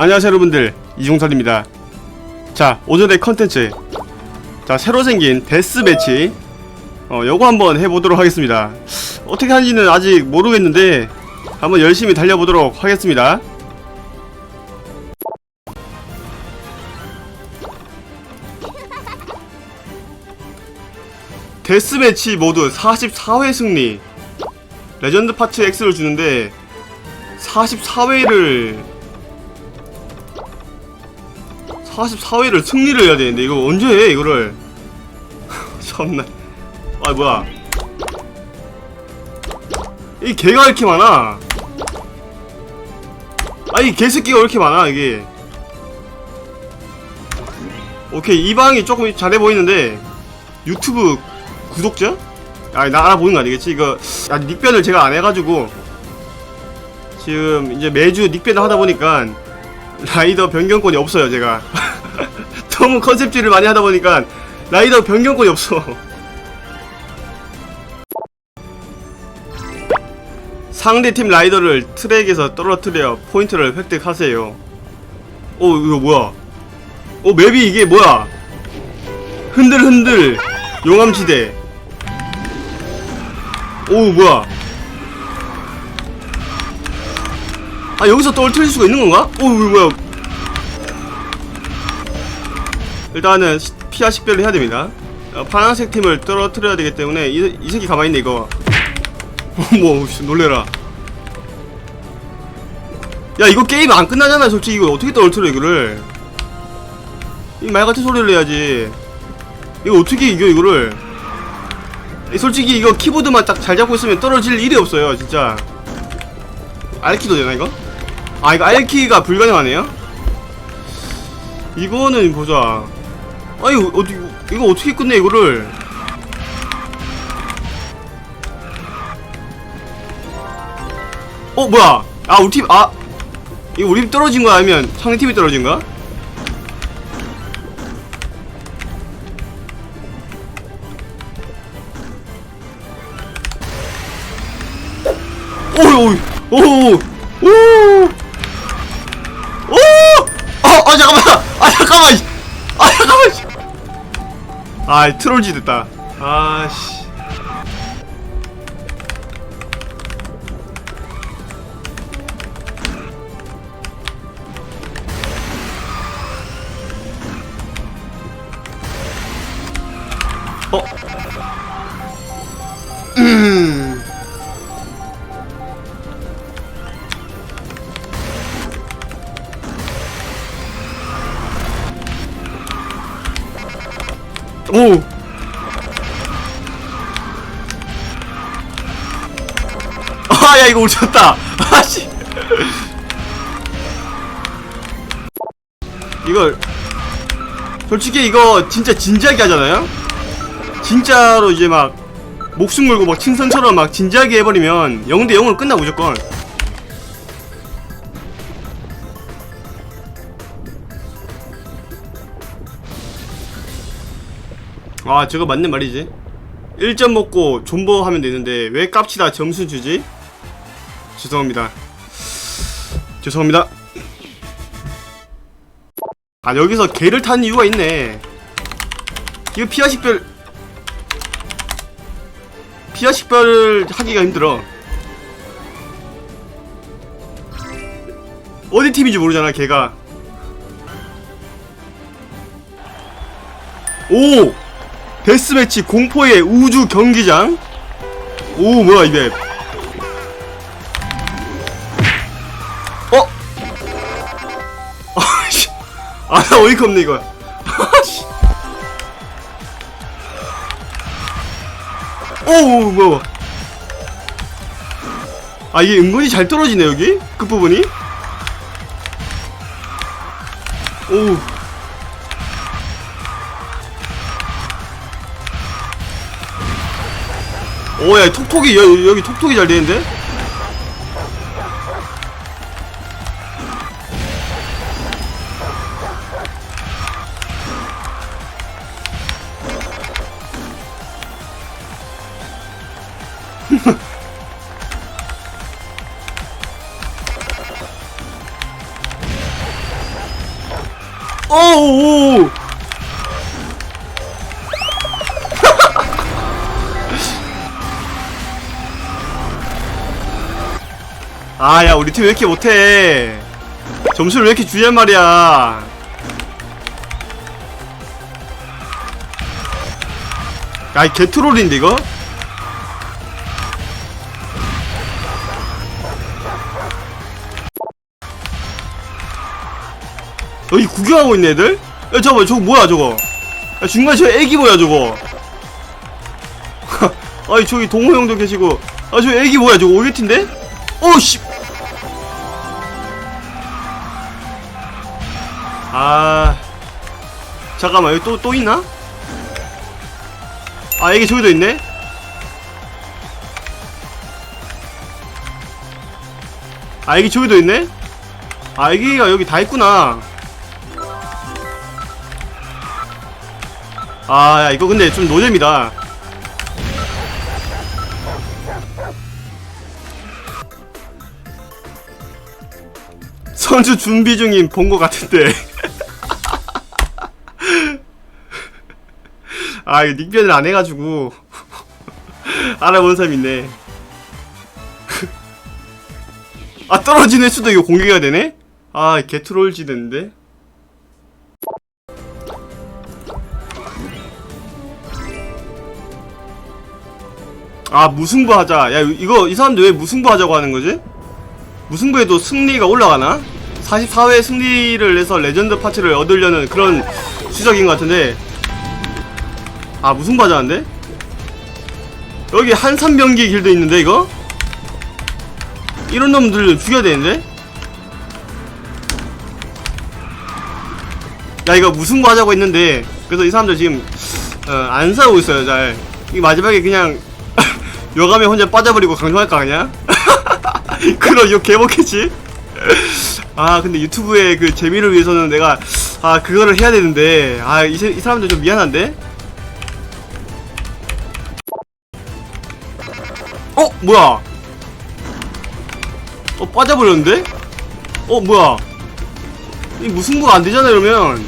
안녕하세요 여러분들. 이종설입니다. 자 오늘의 컨텐츠. 자 새로 생긴 데스 매치. 어 요거 한번 해보도록 하겠습니다. 어떻게 하는지는 아직 모르겠는데 한번 열심히 달려보도록 하겠습니다. 데스매치 모드 44회 승리. 레전드 파츠 X를 주는데 44회를 44회를 승리를 해야 되는데 이거 언제 해 이거를? 참나. 아 뭐야. 이 개가 이렇게 많아? 아이 개새끼가 왜 이렇게 많아 이게. 오케이 이 방이 조금 잘해 보이는데 유튜브 구독자? 아니 나 알아보는 거 아니겠지? 이거 아 닉변을 제가 안 해가지고 지금 이제 매주 닉변을 하다 보니까 라이더 변경권이 없어요 제가 너무 컨셉질을 많이 하다 보니까 라이더 변경권이 없어. 상대팀 라이더를 트랙에서 떨어뜨려 포인트를 획득하세요. 오 이거 뭐야? 오 맵이 이게 뭐야? 흔들흔들. 용암지대. 오 뭐야? 아 여기서 떨어뜨릴 수가 있는 건가? 오 이거 뭐야 일단은 시- 피아 식별을 해야 됩니다. 어, 파란색 팀을 떨어뜨려야 되기 때문에 이, 이 새끼 가만히 있네 이거. 씨, 놀래라. 야 이거 게임 안 끝나잖아 솔직히. 이거 어떻게 떨어뜨려 이거를. 이 말같은 소리를 해야지. 이거 어떻게 이겨 이거를. 이 솔직히 이거 키보드만 딱 잘 잡고 있으면 떨어질 일이 없어요 진짜. 알키도 되나 이거? 아 이거 알키가 불가능하네요? 이거는 보자 아 이거 어디 이거 어떻게 끝내 이거를 어 뭐야 아 우리 팀아 이거 우리 팀 떨어진 거야 아니면 상대 팀이 떨어진 거야? 오이 오이 오오 오! 어, 아 잠깐만! 아 잠깐만! 아 트롤지 됐다. 아씨. 어? 오! 아, 야, 이거 울쳤다! 아씨! 이걸, 솔직히 이거 진짜 진지하게 하잖아요? 진짜로 이제 막, 목숨 걸고 막 칭선처럼 막 진지하게 해버리면 0대 0으로 끝나, 무조건. 아 저거 맞는 말이지. 1점 먹고 존버 하면 되는데 왜 깝치다 점수 주지? 죄송합니다. 죄송합니다. 아 여기서 개를 타는 이유가 있네. 이거 피아 식별 피아 식별을 하기가 힘들어. 어디 팀인지 모르잖아 걔가. 오! 데스매치 공포의 우주 경기장. 오 뭐야 이맵 어? 아씨. 아나 어이가 없네 이거. 아씨. 오 뭐야. 아 이게 은근히 잘 떨어지네 여기? 끝부분이? 오 오야 톡톡이 여, 여기 톡톡이 잘 되는데? 아 야 우리 팀 왜 이렇게 못해? 점수를 왜 이렇게 주냔 말이야. 아이 개트롤인데 이거? 여기 구경하고 있네 애들? 야 저거 저거 뭐야 저거? 야 중간에 저 애기 뭐야 저거? 아니 저기 동호 형도 계시고. 아 저 애기 뭐야 저거? 오게티인데? 어씨 아 잠깐만 여기 또또 있나? 아 애기 저기도 있네? 아 애기 저기도 있네? 아 애기가 여기 다 있구나 아, 야, 이거 근데 좀 노잼이다. 선수 준비 중인 본 것 같은데. 아, 이거 닉변을 안 해가지고. 알아본 사람 있네. 아, 떨어진 횟수도 이거 공개가 되네? 아, 개트롤지 됐는데? 아 무승부 하자 야 이거 이 사람들 왜 무승부 하자고 하는 거지? 무승부에도 승리가 올라가나? 44회 승리를 해서 레전드 파츠를 얻으려는 그런 수작인 것 같은데 아 무승부 하자는데? 여기 한산병기 길도 있는데 이거? 이런 놈들 죽여야 되는데? 야 이거 무승부 하자고 했는데 그래서 이 사람들 지금 어, 안 싸우고 있어요 잘 이 마지막에 그냥 여감에 혼자 빠져버리고 강조할까 그냥? 그럼 욕 개먹겠지? 아 근데 유튜브의 그 재미를 위해서는 내가 아 그거를 해야 되는데 아이 이 사람들 좀 미안한데? 어 뭐야? 어 빠져버렸는데? 어 뭐야? 이 무승부가 안 되잖아 이러면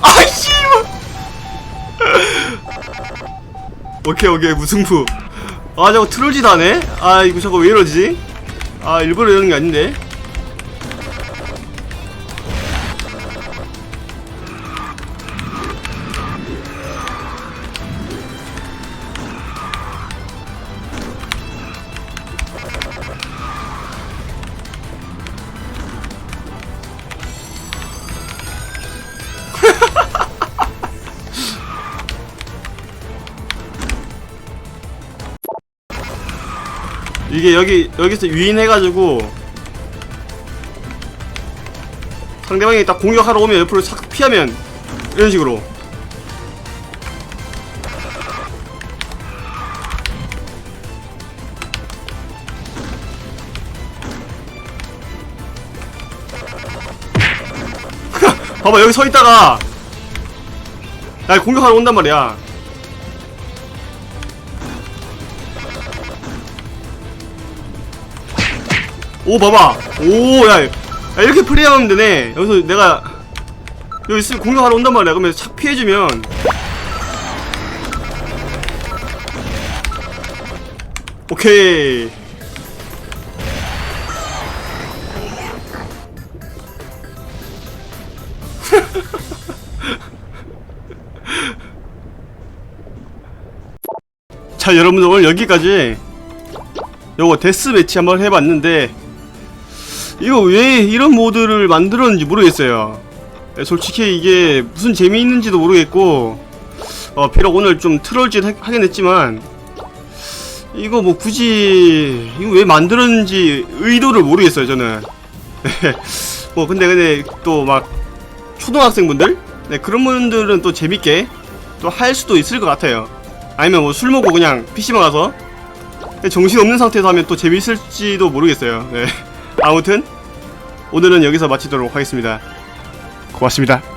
아이씨 오케이 오케이 무승부 아 저거 트롤짓 하네 아 이거 저거 왜 이러지 아 일부러 이러는 게 아닌데 이게 여기 여기서 유인해가지고 상대방이 딱 공격하러 오면 옆으로 싹 피하면 이런 식으로. 봐봐 여기 서 있다가 날 공격하러 온단 말이야 오 봐봐. 오야 야, 이렇게 플레이하면 되네. 여기서 내가 여기 있으면 공격하러 온단 말이야. 그러면 착 피해주면. 오케이. 자 여러분들 오늘 여기까지. 요거 데스 매치 한번 해봤는데 이거 왜 이런 모드를 만들었는지 모르겠어요 네, 솔직히 이게 무슨 재미있는지도 모르겠고 어, 비록 오늘 좀 트롤짓 하- 하긴 했지만 이거 뭐 굳이 이거 왜 만들었는지 의도를 모르겠어요 저는 뭐 근데 근데 또 막 초등학생분들 네, 그런 분들은 또 재밌게 또 할 수도 있을 것 같아요 아니면 뭐 술 먹고 그냥 PC방 가서 정신 없는 상태에서 하면 또 재밌을지도 모르겠어요. 네. 아무튼 오늘은 여기서 마치도록 하겠습니다. 고맙습니다.